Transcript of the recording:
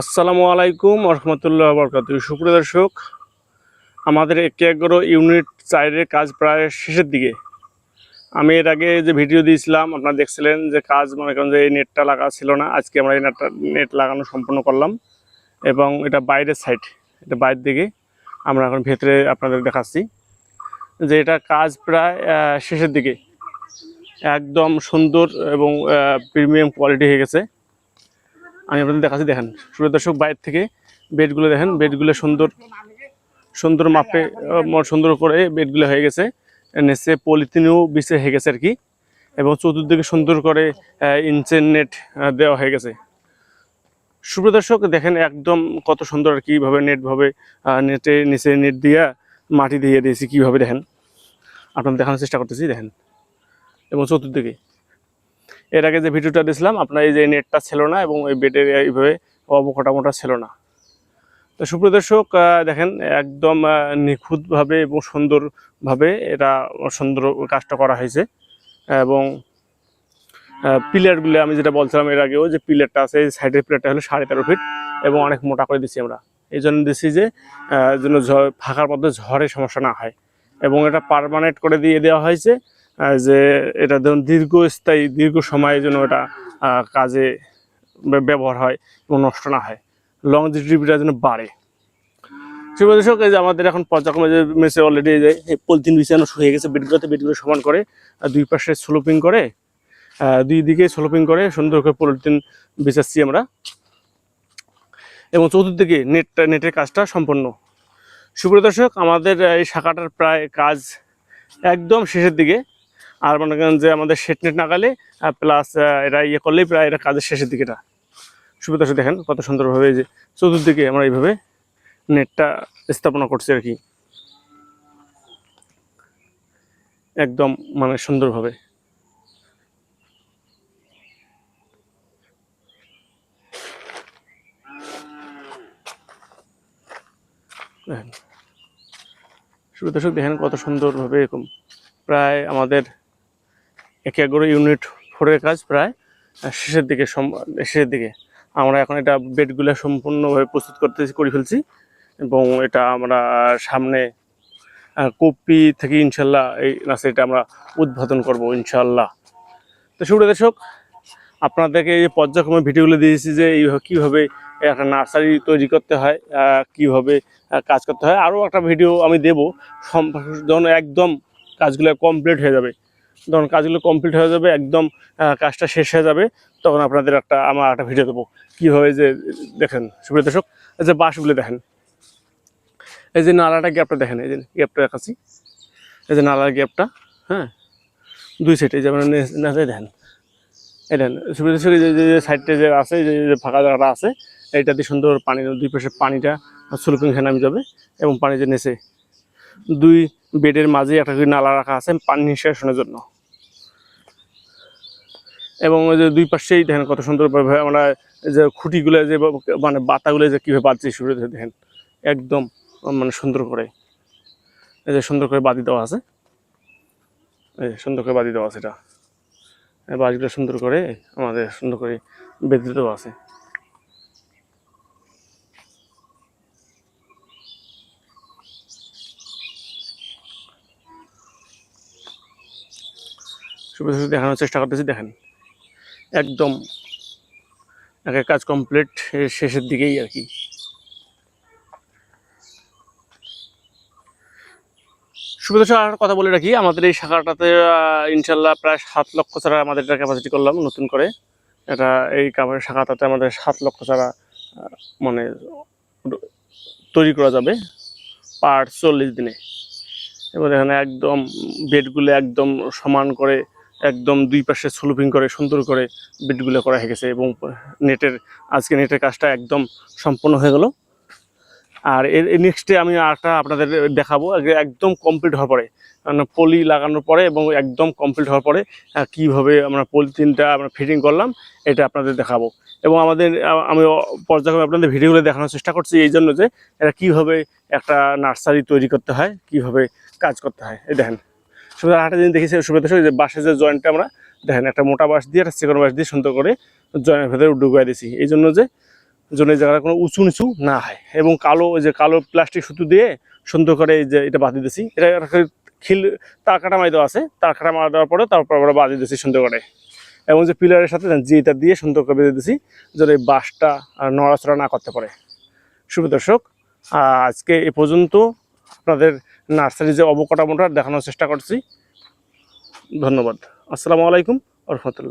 আসসালামু আলাইকুম রহমতুল্লাহ বরকাত। সুপ্রিয় দর্শক, আমাদের একে এগারো ইউনিট চারের কাজ প্রায় শেষের দিকে। আমি এর আগে যে ভিডিও দিয়েছিলাম, আপনারা দেখছিলেন যে কাজ মনে করেন যে এই নেটটা লাগা ছিল না, আজকে আমরা এই নেটটা, নেট লাগানো সম্পূর্ণ করলাম এবং এটা বাইরের সাইড এটা বাইরের দিকে আমরা এখন ভেতরে আপনাদের দেখাচ্ছি যে এটা কাজ প্রায় শেষের দিকে। একদম সুন্দর এবং প্রিমিয়াম কোয়ালিটি হয়ে গেছে। আমি আপনাদের দেখাচ্ছি, দেখেন। সুপ্রিয় দর্শক, বাইরে থেকে বেডগুলো দেখেন। বেডগুলো সুন্দর সুন্দর মাপে সুন্দর করে বেডগুলো হয়ে গেছে। নিচে পলিথিনও বিছে হয়ে গেছে আর কি। এবং চতুর্দিকে সুন্দর করে ইঞ্চের নেট দেওয়া হয়ে গেছে। সুপ্রিয় দর্শক, দেখেন একদম কত সুন্দর আর কীভাবে নেটভাবে নেটে নিচে নেট দিয়া মাটি দিয়ে দিয়েছি কীভাবে, দেখেন। আপনাদের দেখানোর চেষ্টা করতেছি, দেখেন। এবং চতুর্দিকে এর আগে যে ভিডিওটা দিয়েছিলাম আপনার এই যে নেটটা ছিল না এবং এই বেডের এইভাবে অবকটা মোটা ছিল না। তো সুপ্রিয় দর্শক দেখেন, একদম নিখুঁতভাবে এবং সুন্দরভাবে এটা সুন্দর কাজটা করা হয়েছে। এবং পিলারগুলো আমি যেটা বলছিলাম এর আগেও যে পিলারটা আছে, এই সাইডের পিলারটা হলো সাড়ে তেরো ফিট এবং অনেক মোটা করে দিচ্ছি আমরা। এই জন্য দিচ্ছি যে ঝড় ফাঁকার মধ্যে ঝড়ের সমস্যা না হয়। এবং এটা পারমানেন্ট করে দিয়ে দেওয়া হয়েছে। যে এটা ধরুন দীর্ঘস্থায়ী, দীর্ঘ সময়ের জন্য এটা কাজে ব্যবহার হয় এবং নষ্ট না হয়। লং জিডিপিটা যেন বাড়ে। সেই দর্শক, এই যে আমাদের এখন পর্যায়ক্রমে যে মেসে অলরেডি যে এই পলিথিন বিছানো হয়ে গেছে, বেডগুলোতে বেডগুলো সমান করে, আর দুই পাশে স্লোপিং করে দুই দিকে স্লোপিং করে, সুন্দর করে পলিথিন বিছাচ্ছি আমরা। এবং চতুর্দিকে নেটটা নেটের কাজটা সম্পন্ন। সুপ্রিয় দর্শক, আমাদের এই শাখাটার প্রায় কাজ একদম শেষের দিকে। আর মনে করেন যে আমাদের সেট নেট নাগালে প্লাস এরা ইয়ে করলেই প্রায় এটা কাজের শেষের দিকেটা সুবিধা দেখেন কত সুন্দরভাবে যে চতুর্দিকে আমরা এইভাবে নেটটা স্থাপনা করছি আর কি। একদম মানে সুন্দরভাবে। দেখেন। সুবিধা দেখেন কত সুন্দরভাবে এরকম প্রায় আমাদের এক এগারো ইউনিট ফোরের কাজ প্রায় শেষের দিকে শেষের দিকে। আমরা এখন এটা বেডগুলো সম্পূর্ণভাবে প্রস্তুত করতে করে ফেলছি এবং এটা আমরা সামনে কপি থেকে ইনশাল্লাহ এই নার্সারিটা আমরা উদ্বোধন করব ইনশাল্লাহ। তো সুপ্রিয় দর্শক, আপনাদেরকে এই পর্যায়ক্রমে ভিডিওগুলো দিয়েছি যে এইভাবে কীভাবে একটা নার্সারি তৈরি করতে হয় কীভাবে কাজ করতে হয়, আরও একটা ভিডিও আমি দেবো। যখন একদম কাজগুলো কমপ্লিট হয়ে যাবে। যখন কাজগুলো কমপ্লিট হয়ে যাবে, একদম কাজটা শেষ হয়ে যাবে, তখন আপনাদের একটা, আমার একটা ভিডিও দেবো। কীভাবে যে, দেখেন, সুপ্রিয় দর্শক, এই যে বাঁশগুলো দেখেন। এই যে নালাটা গ্যাপটা দেখেন, এই যে গ্যাপটা দেখাচ্ছি। এই যে নালার গ্যাপটা হ্যাঁ? দুই সাইডে যেমন নাচে দেখেন এই দেখেন সুপ্রিয় দর্শক যে যে সাইডটা যে আছে যে ফাঁকা জায়গাটা আছে, এইটা দিয়ে সুন্দর পানি, দুই পাশে পানিটা স্লোপিং হয়ে নামে যাবে এবং পানি যে নেচে। দুই বেডের মাঝে একটা নালা রাখা আছে, পানি নিষ্কাশনের জন্য। এবং ওই যে দুই পাশেই দেখেন কত সুন্দরভাবে আমরা যে খুঁটিগুলো যে মানে বাতাগুলো যে কীভাবে বাঁধছি শুরু দেখেন, একদম মানে সুন্দর করে। এই যে সুন্দর করে বাদি দেওয়া আছে। এই সুন্দর করে বাদি দেওয়া আছে এটা। এই বাঁশগুলো সুন্দর করে আমাদের সুন্দর করে বেঁধে দেওয়া আছে। সুবিধা দেখানোর চেষ্টা করতেছি, দেখেন। একদম। একের কাজ কমপ্লিট শেষের দিকেই আর কি। সুবিধা আর কথা বলে রাখি, আমাদের এই শাখাটাতে ইনশাল্লাহ প্রায় সাত লক্ষ ছাড়া আমাদের এটা ক্যাপাসিটি করলাম নতুন করে। এটা এই কাপড়ের শাখাটাতে আমাদের সাত লক্ষ ছাড়া মানে তৈরি করা যাবে পার চল্লিশ দিনে। এবং এখানে একদম বেডগুলো একদম সমান করে একদম দুই পাশে স্লুপিং করে, সুন্দর করে বেডগুলো করা হয়ে গেছে এবং নেটের, আজকে নেটের কাজটা একদম সম্পূর্ণ হয়ে গেল। আর এর নেক্সটে আমি আরেকটা আপনাদের দেখাবো একদম কমপ্লিট হওয়ার পরে মানে পলি লাগানোর পরে এবং একদম কমপ্লিট হওয়ার পরে কীভাবে আমরা পলিথিনটা আমরা ফিটিং করলাম, এটা আপনাদের দেখাবো। এবং আমাদের আমি পর্যায়ক্রমে আপনাদের ভিডিওগুলো দেখানোর চেষ্টা করছি এই জন্য যে, এটা কীভাবে একটা নার্সারি তৈরি করতে হয়, কীভাবে কাজ করতে হয়, এই দেখেন। সুবিধা আরেকটা জিনিস দেখেছি সুবিধা যে বাঁশের যে জয়েন্টটা আমরা, দেখেন একটা মোটা বাঁশ দিয়ে একটা চিকন বাঁশ দিয়ে সুন্দর করে জয়েন্টের ভেতরে ঢুকিয়ে দিয়েছি। এই জন্য যে জন্য এই জায়গাটা কোনো উঁচু নিচু না হয় এবং কালো যে কালো প্লাস্টিক সুতো দিয়ে সুন্দর করে এই যে এটা বাঁধি দিয়েছি। এটা খিল, তার কাটা মারি দেওয়া আছে, তার কাটা মারা দেওয়ার পরে তারপর আমরা বাঁধি দিয়েছি সুন্দর করে। এবং যে পিলারের সাথে এটা দিয়ে সুন্দর করে বেঁধে দিয়েছি, যেন এই বাঁশটা নড়াচড়া না করতে পারে। শুভ দর্শক, আজকে এ পর্যন্ত আপনাদের নার্সারি যে অবকাঠামোটা দেখানোর চেষ্টা করছি। ধন্যবাদ। আসসালামু আলাইকুম রহমতুল্লাহ